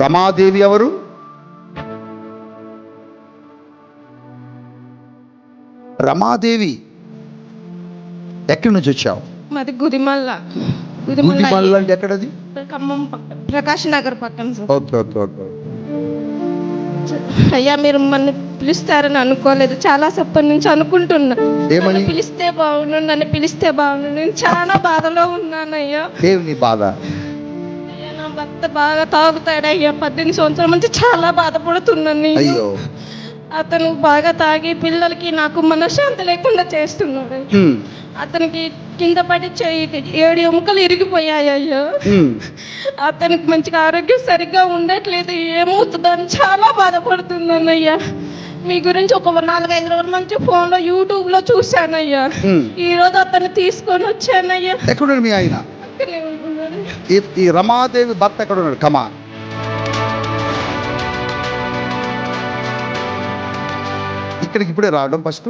రమాదేవి ఎవరు? రమాదేవి ఎక్కడి నుంచి వచ్చావు? మాది గుదిమల్ల గుదిమల్ల అంటే ఎక్కడది? ఖమ్మం ప్రకాష్ నగర్ పక్కన సార్. Okay okay okay. అయ్యా మీరు నన్ను పిలుస్తారని అనుకోలేదు. చాలా సేపటి నుంచి అనుకుంటున్నా. ఏమని? పిలిస్తే బాగుండు నన్ను పిలిస్తే బాగుండు. నేను చాలా బాధలో ఉన్నాను అయ్యా దేవుని బాధ? భర్త బాగా తాగుతాడు అయ్యా పద్దెనిమిది సంవత్సరాల నుంచి చాలా బాధపడుతున్నాను నేను. అతను బాగా తాగి పిల్లలకి నాకు మనశ్శాంతి లేకుండా చేస్తున్నాడు. అతనికి కింద పడి ఏడు ఎముకలు ఇరిగిపోయాయి అయ్యా. అతనికి మంచిగా ఆరోగ్యం సరిగ్గా ఉండట్లేదు ఏమవుతుందని చాలా బాధపడుతున్నాను అయ్యా మీ గురించి ఒక నాలుగైదు రోజుల నుంచి ఫోన్లో యూట్యూబ్లో చూశానయ్యా హ్మ్. ఈ రోజు అతన్ని తీసుకొని వచ్చానయ్యా ఎక్కడున్నాడు మీ ఆయన. ఈ ఈ రమాదేవి భర్త ఎక్కడ ఉన్నాడు కమా ఇక్కడికి ఇప్పుడే రావడం ఫస్ట్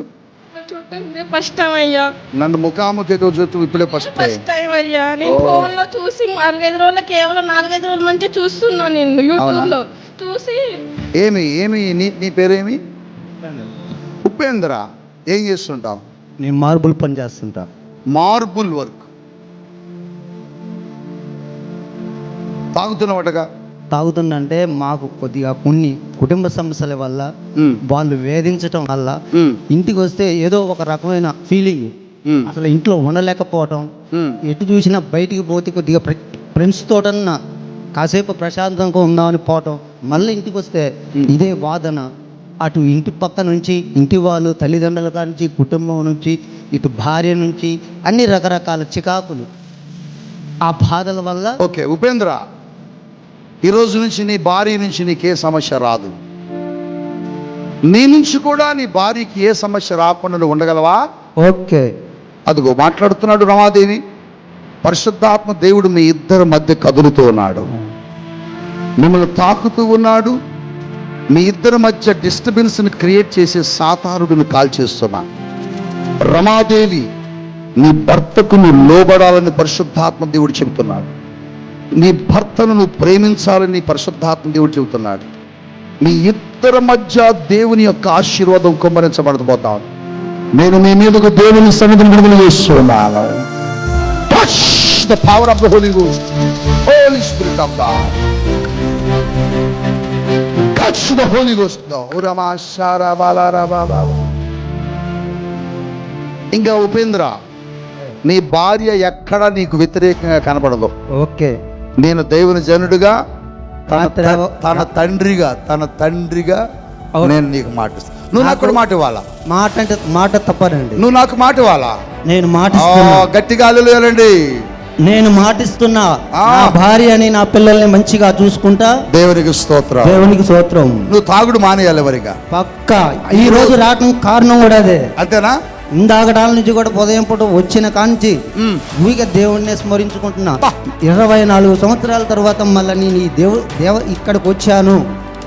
చూడండి ఫస్ట్ టైం అయ్యా నన్ను ముఖాముఖితో చూస్తూ ఇప్పుడే ఫస్ట్ ఫస్ట్ టైం అయ్యా నేను ఫోన్లో చూసి నాలుగైదు రోజులు కేవలం నాలుగైదు రోజుల నుంచి చూస్తున్నాను నేను యూట్యూబ్లో చూసి ఏమి ఏమి నీ నీ పేరేమి? ఉపేంద్ర. ఏం చేస్తుంటావు? నేను మార్బుల్ పని చేస్తుంటా. Marble work. తాగుతున్నవాటగా? తాగుతుందంటే మాకు కొద్దిగా కొన్ని కుటుంబ సమస్యల వల్ల వాళ్ళు వేధించటం వల్ల ఇంటికి వస్తే ఏదో ఒక రకమైన ఫీలింగ్. అసలు ఇంట్లో ఉండలేకపోవటం. ఎటు చూసినా బయటికి పోతే కొద్దిగా ఫ్రెండ్స్ తోటన్నా కాసేపు ప్రశాంతంగా ఉందామని పోవటం. మళ్ళీ ఇంటికి వస్తే ఇదే వాదన. అటు ఇంటి పక్క నుంచి ఇంటి వాళ్ళు తల్లిదండ్రుల నుంచి కుటుంబం నుంచి ఇటు భార్య నుంచి అన్ని రకరకాల చికాకులు. ఆ బాధల వల్ల ఓకే ఉపేంద్ర. ఈ రోజు నుంచి నీ భార్య నుంచి నీకే సమస్య రాదు. నీ నుంచి కూడా నీ భార్యకి ఏ సమస్య రాకుండా నువ్వు ఉండగలవా? ఓకే. అదిగో మాట్లాడుతున్నాడు రమాదేవి. పరిశుద్ధాత్మ దేవుడు మీ ఇద్దరి మధ్య కదులుతూ ఉన్నాడు. మిమ్మల్ని తాకుతూ ఉన్నాడు. మీ ఇద్దరి మధ్య డిస్టర్బెన్స్ని క్రియేట్ చేసే సాతారుడిని కాల్చేస్తున్నా రమాదేవి నీ భర్తకు నువ్వు లోబడాలని పరిశుద్ధాత్మ దేవుడు చెబుతున్నాడు. నీ భర్తను నువ్వు ప్రేమించాలని పరిశుద్ధాత్మ దేవుడు చెబుతున్నాడు మీ ఇద్దరి మధ్య దేవుని యొక్క ఆశీర్వాదం కుమ్మరించబడబోతా ఉంది. నేను మీ మీదకు దేవుని సన్నిధిని విడుదల చేస్తున్నాను Touch the power of the Holy Ghost. Holy Spirit of God. Touch the Holy Ghost. now. Urama shara bala ra ba ba ba. ఇంకా ఉపేంద్ర నీ భార్య ఎక్కడ నీకు వ్యతిరేకంగా కనపడదు ఓకే నేను దేవుని జనుడుగా తన తండ్రిగా తన తండ్రిగా. నేను నీకు మాట నువ్వు నాకు కూడా మాట ఇవ్వాలా? మాట అంటే మాట తప్పనండి. నువ్వు నాకు మాట ఇవ్వాలా? నేను మాటిస్తున్నా గట్టిగా అల్లులేరండి నేను మాటిస్తున్నా ఆ. నా భార్యని నా పిల్లల్ని మంచిగా చూసుకుంటా. దేవునికి స్తోత్రం. దేవునికి సూత్రం నువ్వు తాగుడు మానేయాలి ఎవరిగా? పక్క. ఈ రోజు రావటం కారణం కూడా అదే. అంతేనా? ఇందాకడాల నుంచి కూడా ఉదయం పూట వచ్చిన కాంచి. ఊరికే దేవుణ్ణి స్మరించుకుంటున్నా. ఇరవై నాలుగు సంవత్సరాల తర్వాత మళ్ళీ నేను ఈ దేవు దేవ ఇక్కడికి వచ్చాను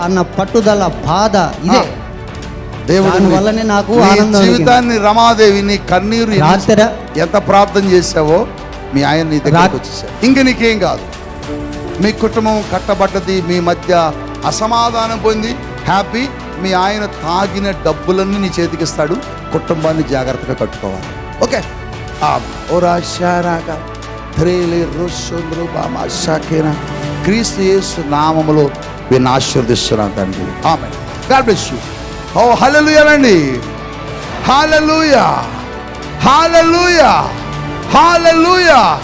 అన్న పట్టుదల బాధ ఇదే. దేవుడు వల్లనే నాకు ఆనందం జీవితాన్ని రమాదేవి నీ కన్నీరు ఎంత ప్రార్థన చేసావో మీ ఆయన నీ దగ్గరకు వచ్చేసాడు ఇంక నీకేం కాదు మీ కుటుంబం కట్టబడ్డది మీ మధ్య అసమాధానం పొంది హ్యాపీ మీ ఆయన తాగిన డబ్బులన్నీ నీ చేతికి ఇస్తాడు. కుటుంబాన్ని జాగ్రత్తగా కట్టుకోవాలి. ఓకే? ఆ, ఓరా షారాగా బామా షాకేనా క్రీస్తు యేసు నామములో వీళ్ళని ఆశీర్దిస్తున్నాను తండ్రి. ఆమె గాడ్ బ్లెస్ యూ. ఓ హలలుయాలండి హాలలుయా హాలలుయా హాలలుయా